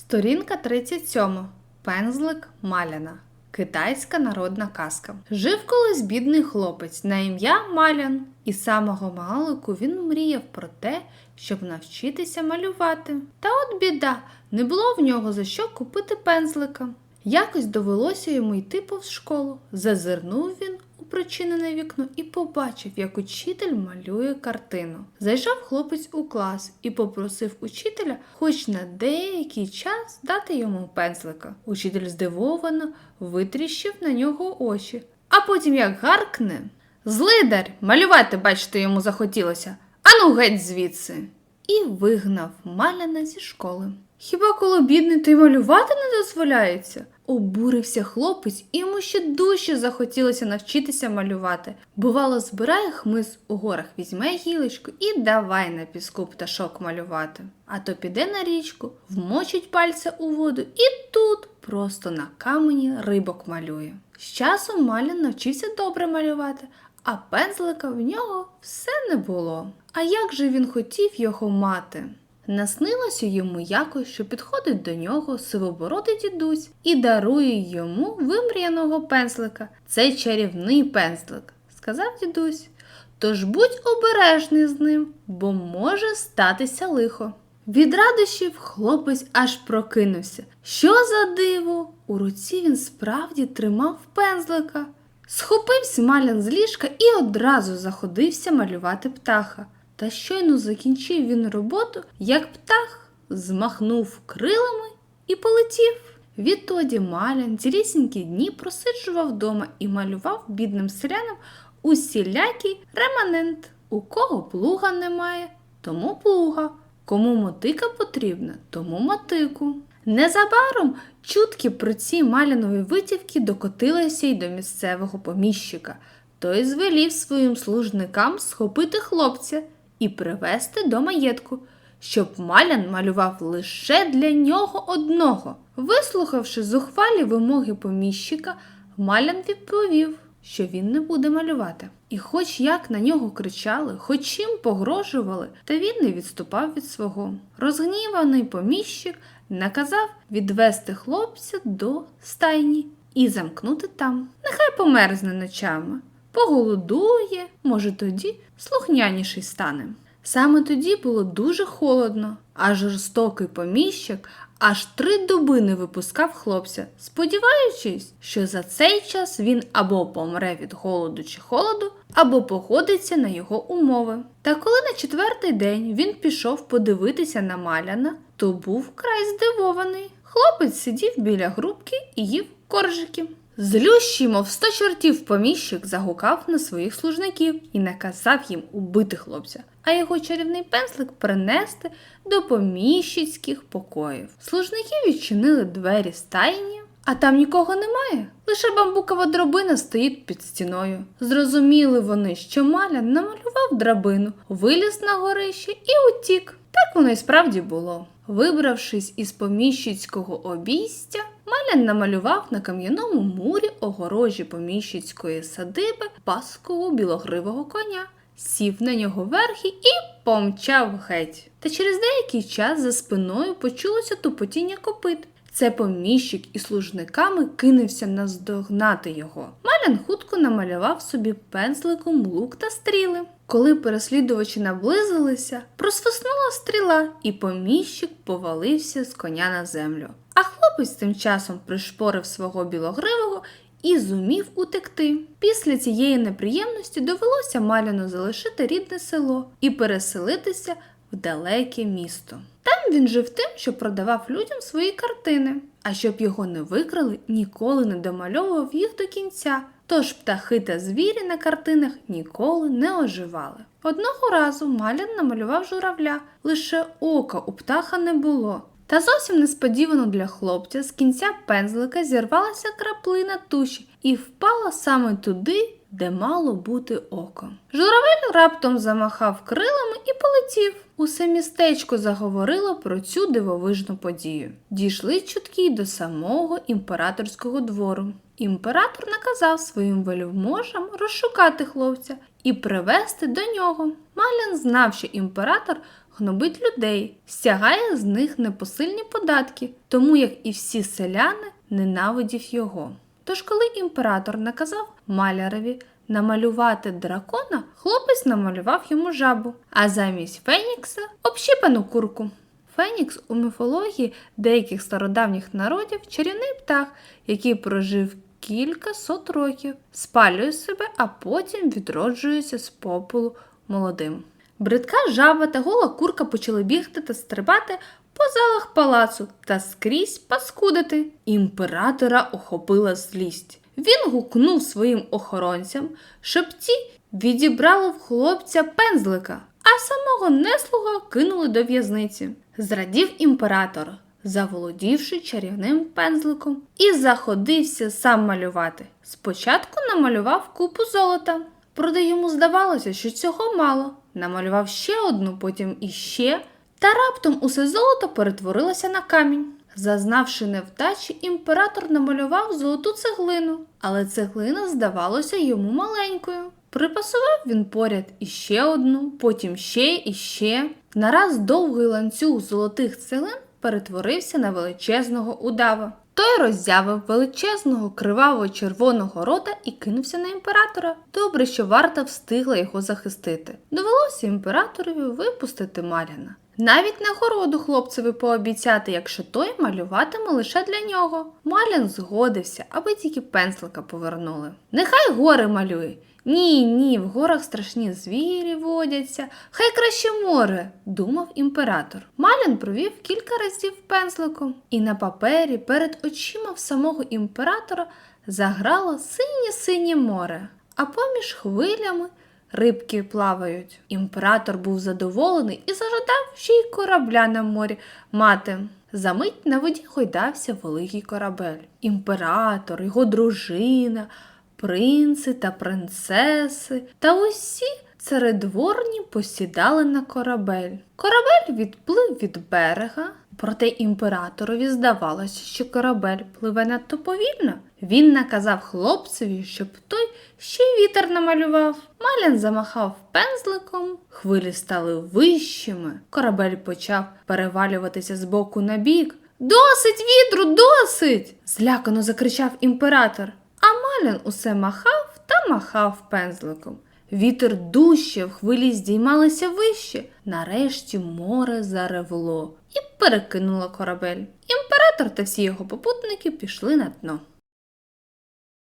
Сторінка 37. Пензлик Маляна. Китайська народна казка. Жив колись бідний хлопець на ім'я Малян, і з самого малику він мріяв про те, щоб навчитися малювати. Та от біда, не було в нього за що купити пензлика. Якось довелося йому йти повз школу. Зазирнув він у причинене вікно і побачив, як учитель малює картину. Зайшов хлопець у клас і попросив учителя хоч на деякий час дати йому пензлика. Учитель здивовано витріщив на нього очі, а потім як гаркне. Злидар, малювати, бачите, йому захотілося. Ану геть звідси. І вигнав Маляна зі школи. Хіба коло бідний то й малювати не дозволяється? Обурився хлопець, і йому ще дужче захотілося навчитися малювати. Бувало, збирає хмиз у горах, візьме гілочку і давай на піску пташок малювати. А то піде на річку, вмочить пальця у воду і тут просто на камені рибок малює. З часом Малян навчився добре малювати, а пензлика в нього все не було. А як же він хотів його мати? Наснилося йому якось, що підходить до нього сивобородий дідусь і дарує йому вимріяного пензлика. Це чарівний пензлик, сказав дідусь. Тож будь обережний з ним, бо може статися лихо. Від радощів хлопець аж прокинувся. Що за диво? У руці він справді тримав пензлика. Схопився малян з ліжка і одразу заходився малювати птаха. Та щойно закінчив він роботу, як птах змахнув крилами і полетів. Відтоді Малян цілісінькі дні просиджував вдома і малював бідним селянам усілякий реманент. У кого плуга немає, тому плуга. Кому мотика потрібна, тому мотику. Незабаром чутки про ці малянові витівки докотилися й до місцевого поміщика. Той звелів своїм служникам схопити хлопця і привезти до маєтку, щоб малян малював лише для нього одного. Вислухавши зухвалі вимоги поміщика, малян відповів, що він не буде малювати. І хоч як на нього кричали, хоч чим погрожували, та він не відступав від свого. Розгніваний поміщик наказав відвести хлопця до стайні і замкнути там. Нехай померзне ночами, поголодує, може тоді слухняніший стане. Саме тоді було дуже холодно, а жорстокий поміщик аж три доби не випускав хлопця, сподіваючись, що за цей час він або помре від голоду чи холоду, або погодиться на його умови. Та коли на четвертий день він пішов подивитися на маляна, то був край здивований. Хлопець сидів біля грубки і їв коржики. Злющий, мов сто чортів поміщик загукав на своїх служників і наказав їм убити хлопця, а його чарівний пензлик принести до поміщицьких покоїв. Служники відчинили двері стайні, а там нікого немає. Лише бамбукова дробина стоїть під стіною. Зрозуміли вони, що малян намалював драбину, виліз на горище і утік. Так воно й справді було. Вибравшись із поміщицького обійстя, Малян намалював на кам'яному мурі огорожі поміщицької садиби паскового білогривого коня, сів на нього верхи і помчав геть. Та через деякий час за спиною почулося тупотіння копит. Це поміщик із служниками кинувся наздогнати його. Малян хутко намалював собі пензликом лук та стріли. Коли переслідувачі наблизилися, просвиснула стріла, і поміщик повалився з коня на землю. А хлопець тим часом пришпорив свого білогривого і зумів утекти. Після цієї неприємності довелося Маляну залишити рідне село і переселитися в далеке місто. Там він жив тим, що продавав людям свої картини, а щоб його не викрали, ніколи не домальовував їх до кінця. Тож птахи та звірі на картинах ніколи не оживали. Одного разу Малян намалював журавля, лише ока у птаха не було. Та зовсім несподівано для хлопця з кінця пензлика зірвалася краплина туші і впала саме туди, де мало бути око. Журавель раптом замахав крилами і полетів. Усе містечко заговорило про цю дивовижну подію. Дійшли чутки до самого імператорського двору. Імператор наказав своїм вельможам розшукати хлопця і привезти до нього. Малян знав, що імператор гнобить людей, стягає з них непосильні податки, тому як і всі селяни ненавидів його. Тож, коли імператор наказав малярові намалювати дракона, хлопець намалював йому жабу, а замість Фенікса общипану курку. Фенікс у міфології деяких стародавніх народів чарівний птах, який прожив кілька сот років, спалює себе, а потім відроджується з попелу молодим. Бридка жаба та гола курка почали бігти та стрибати по залах палацу та скрізь паскудити. Імператора охопила злість. Він гукнув своїм охоронцям, щоб ті відібрали в хлопця пензлика, а самого неслуга кинули до в'язниці. Зрадів імператор, заволодівши чарівним пензликом, і заходився сам малювати. Спочатку намалював купу золота. Проте йому здавалося, що цього мало. Намалював ще одну, потім іще, та раптом усе золото перетворилося на камінь. Зазнавши невдачі, імператор намалював золоту цеглину, але цеглина здавалося йому маленькою. Припасував він поряд іще одну, потім ще і ще. Нараз довгий ланцюг золотих цеглин перетворився на величезного удава. Той роззявив величезного кривавого червоного рота і кинувся на імператора. Добре, що варта встигла його захистити. Довелося імператорові випустити Маріна. Навіть нагороду хлопцеві пообіцяти, якщо той малюватиме лише для нього. Малін згодився, аби тільки пензлика повернули. Нехай гори малює. Ні, ні, в горах страшні звірі водяться, хай краще море, думав імператор. Малін провів кілька разів пензликом, і на папері перед очима в самого імператора заграло синє-синє море, а поміж хвилями рибки плавають. Імператор був задоволений і зажадав ще й корабля на морі мати. Замить на воді гойдався великий корабель. Імператор, його дружина, принци та принцеси та усі царедворні посідали на корабель. Корабель відплив від берега, проте імператорові здавалося, що корабель пливе надто повільно. Він наказав хлопцеві, щоб той ще й вітер намалював. Малян замахав пензликом, хвилі стали вищими. Корабель почав перевалюватися з боку на бік. Досить вітру, досить! злякано закричав імператор. А Малян усе махав та махав пензликом. Вітер дужчав, хвилі здіймалися вище. Нарешті море заревло і перекинуло корабель. Імператор та всі його попутники пішли на дно.